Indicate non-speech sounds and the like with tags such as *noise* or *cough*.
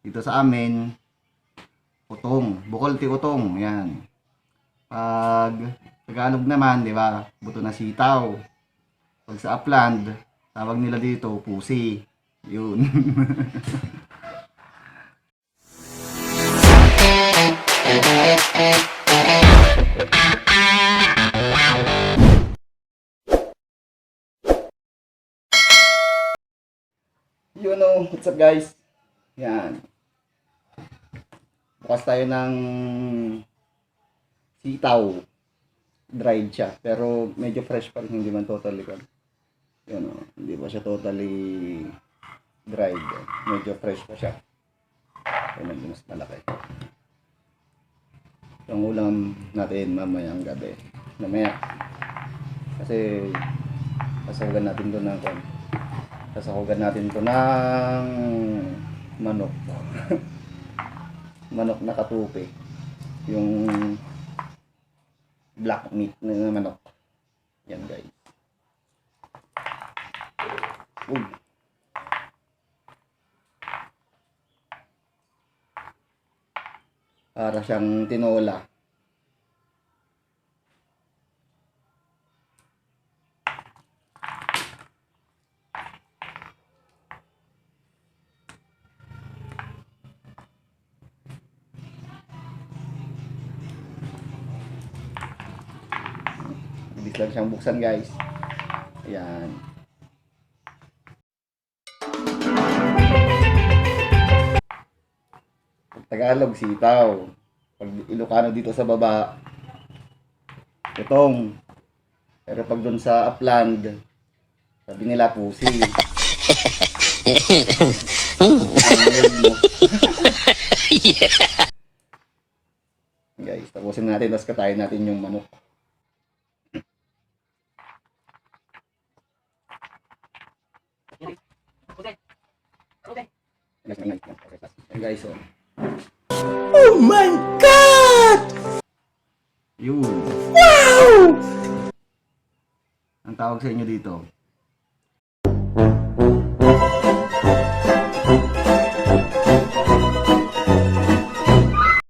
Dito sa amin, utong. Bukol ti utong. Yan. Pag Tagalog naman, di ba? Buto na sitaw. Pag sa upland, tawag nila dito, pusi. Yun. *laughs* you know, what's up guys? Yan. Bukas tayo ng sitaw. Dried siya. Pero medyo fresh pa rin. Hindi man totally kan. Yun o. Hindi pa siya totally dried. Medyo fresh pa siya. Kaya medyo mas malaki. Yung ulam natin mamayang gabi. Mamaya. Kasi sasawagan natin doon ng kon sasahugan natin to ng manok. *laughs* manok na katupi. Yung black meat na manok. Yan guys. Uy. Para siyang tinola. Bilis lang siyang buksan guys. Ayan. Pag Tagalog, sitaw. Pag Ilocano dito sa baba, itong. Pero pag doon sa upland, sabi nila pusi. Mo. *laughs* Guys, tapusin natin, tapos katayin natin yung manok. Guys, guys, guys. Ayan, guys, oh. Oh my God! Yun. Wow! Ang tawag sa inyo dito,